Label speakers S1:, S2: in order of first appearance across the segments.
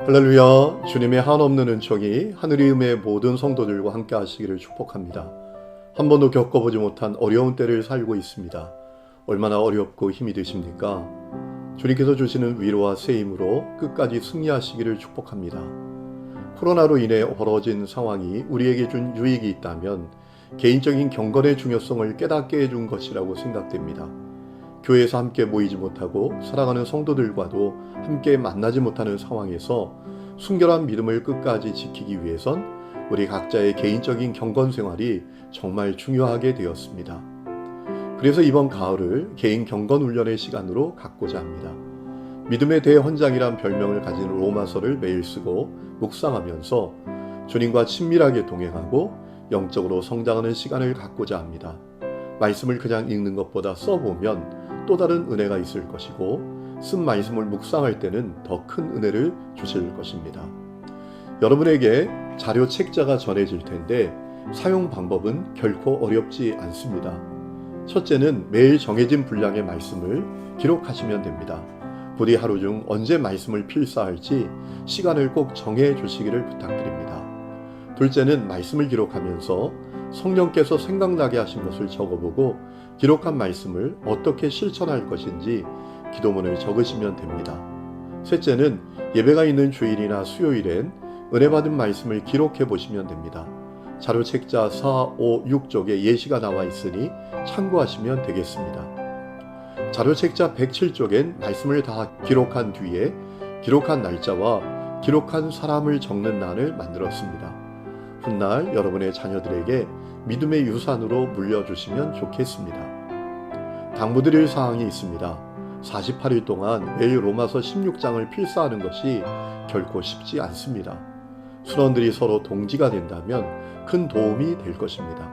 S1: 할렐루야 주님의 한없는 은총이 하늘이음의 모든 성도들과 함께 하시기를 축복합니다. 한 번도 겪어보지 못한 어려운 때를 살고 있습니다. 얼마나 어렵고 힘이 드십니까? 주님께서 주시는 위로와 세임으로 끝까지 승리하시기를 축복합니다. 코로나로 인해 벌어진 상황이 우리에게 준 유익이 있다면 개인적인 경건의 중요성을 깨닫게 해준 것이라고 생각됩니다. 교회에서 함께 모이지 못하고 사랑하는 성도들과도 함께 만나지 못하는 상황에서 순결한 믿음을 끝까지 지키기 위해선 우리 각자의 개인적인 경건 생활이 정말 중요하게 되었습니다. 그래서 이번 가을을 개인 경건 훈련의 시간으로 갖고자 합니다. 믿음의 대헌장이란 별명을 가진 로마서를 매일 쓰고 묵상하면서 주님과 친밀하게 동행하고 영적으로 성장하는 시간을 갖고자 합니다. 말씀을 그냥 읽는 것보다 써보면 또 다른 은혜가 있을 것이고 쓴 말씀을 묵상할 때는 더 큰 은혜를 주실 것입니다. 여러분에게 자료 책자가 전해질 텐데 사용 방법은 결코 어렵지 않습니다. 첫째는 매일 정해진 분량의 말씀을 기록하시면 됩니다. 부디 하루 중 언제 말씀을 필사할지 시간을 꼭 정해 주시기를 부탁드립니다. 둘째는 말씀을 기록하면서 성령께서 생각나게 하신 것을 적어보고 기록한 말씀을 어떻게 실천할 것인지 기도문을 적으시면 됩니다. 셋째는 예배가 있는 주일이나 수요일엔 은혜 받은 말씀을 기록해 보시면 됩니다. 자료 책자 4, 5, 6쪽에 예시가 나와 있으니 참고하시면 되겠습니다. 자료 책자 107쪽엔 말씀을 다 기록한 뒤에 기록한 날짜와 기록한 사람을 적는 난을 만들었습니다. 훗날 여러분의 자녀들에게 믿음의 유산으로 물려주시면 좋겠습니다. 당부드릴 사항이 있습니다. 48일 동안 매일 로마서 16장을 필사하는 것이 결코 쉽지 않습니다. 수원들이 서로 동지가 된다면 큰 도움이 될 것입니다.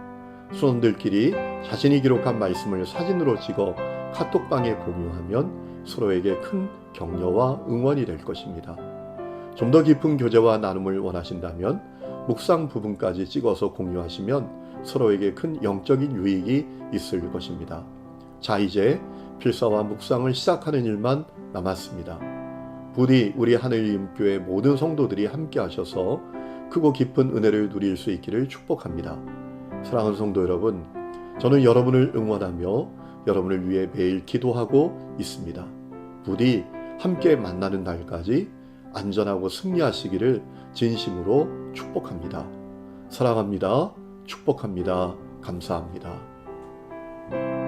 S1: 수원들끼리 자신이 기록한 말씀을 사진으로 찍어 카톡방에 공유하면 서로에게 큰 격려와 응원이 될 것입니다. 좀 더 깊은 교제와 나눔을 원하신다면 묵상 부분까지 찍어서 공유하시면 서로에게 큰 영적인 유익이 있을 것입니다. 자, 이제 필사와 묵상을 시작하는 일만 남았습니다. 부디 우리 하늘님교회 모든 성도들이 함께 하셔서 크고 깊은 은혜를 누릴 수 있기를 축복합니다. 사랑하는 성도 여러분, 저는 여러분을 응원하며 여러분을 위해 매일 기도하고 있습니다. 부디 함께 만나는 날까지 안전하고 승리하시기를 진심으로 축복합니다. 사랑합니다. 축복합니다. 감사합니다.